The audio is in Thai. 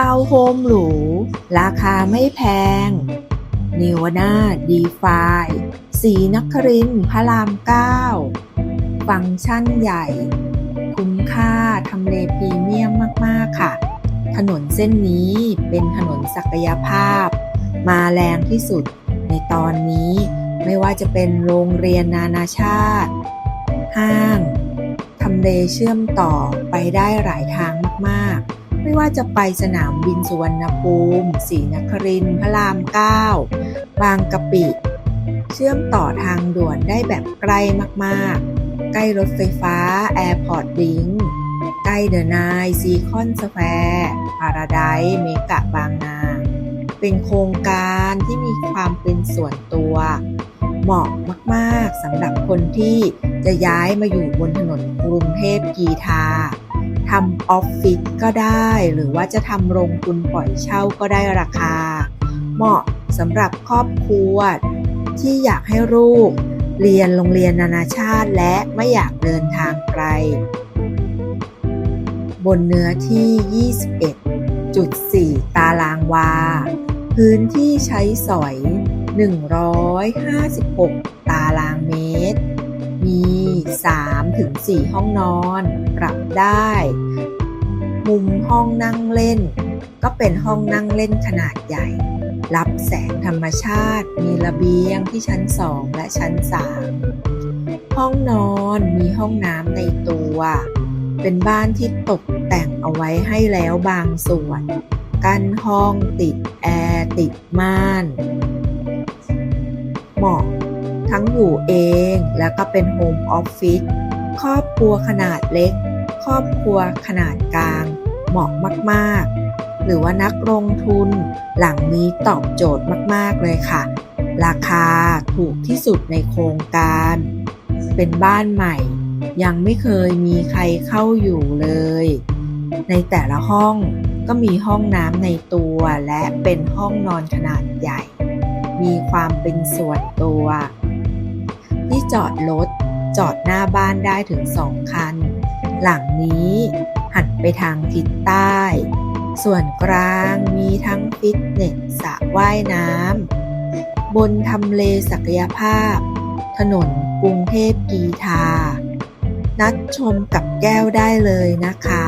ทาวน์โฮมหรู ราคาไม่แพงเนวนาดีฟายสีนักครินพระรามเก้าฟังก์ชันใหญ่ คุ้มค่าทำเลพรีเมียมมาก ๆ ค่ะ ถนนเส้นนี้เป็นถนนศักยภาพ มาแรงที่สุดในตอนนี้ไม่ว่าจะเป็นโรงเรียนนานาชาติ ห้าง ทำเลเชื่อมต่อไปได้หลายทางมากๆ ไม่ว่าจะไปสนามบินสุวรรณภูมิศรีนครินทร์พระราม9บางกะปิ เชื่อมต่อทางด่วนได้แบบใกล้มากๆ ใกล้รถไฟฟ้า Airport Link ใกล้เดอะนายซีคอนสแควร์พาราไดเมกะบางนา เป็นโครงการที่มีความเป็นส่วนตัวเหมาะมากๆสำหรับคนที่จะย้ายมาอยู่บนถนนกรุงเทพกีทา ทำออฟฟิศก็ได้ หรือว่าจะทำโรงทุนปล่อยเช่าก็ได้ราคา เหมาะสำหรับครอบครัวที่อยากให้ลูกเรียนโรงเรียนนานาชาติและไม่อยากเดินทางไกล บนเนื้อที่ 21.4 ตารางวา พื้นที่ใช้สอย 156 ตารางเมตร มี 3-4ห้องนอน ปรับได้ มุมห้องนั่งเล่น ก็เป็นห้องนั่งเล่นขนาดใหญ่ รับแสงธรรมชาติ มีระเบียงที่ชั้น 2 และชั้น 3 ห้องนอนมีห้องน้ำในตัว เป็นบ้านที่ตกแต่งเอาไว้ให้แล้วบางส่วน กั้นห้องติดแอร์ติดม่าน เหมาะ ทั้งอยู่เองแล้วก็เป็นโฮมออฟฟิศครอบครัวขนาดเล็ก ครอบครัวขนาดกลาง เหมาะมากๆ หรือว่านักลงทุน หลังนี้ตอบโจทย์มากๆเลยค่ะ ราคาถูกที่สุดในโครงการ เป็นบ้านใหม่ ยังไม่เคยมีใครเข้าอยู่เลย ในแต่ละห้องก็มีห้องน้ำในตัวและเป็นห้องนอนขนาดใหญ่ มีความเป็นส่วนตัว ที่จอดรถจอดหน้าบ้านได้ถึงสองคัน หลังนี้หันไปทางทิศใต้ ส่วนกลางมีทั้งฟิตเนสสระว่ายน้ำบนทำเลศักยภาพ ถนนกรุงเทพกีทา นัดชมกับแก้วได้เลยนะคะ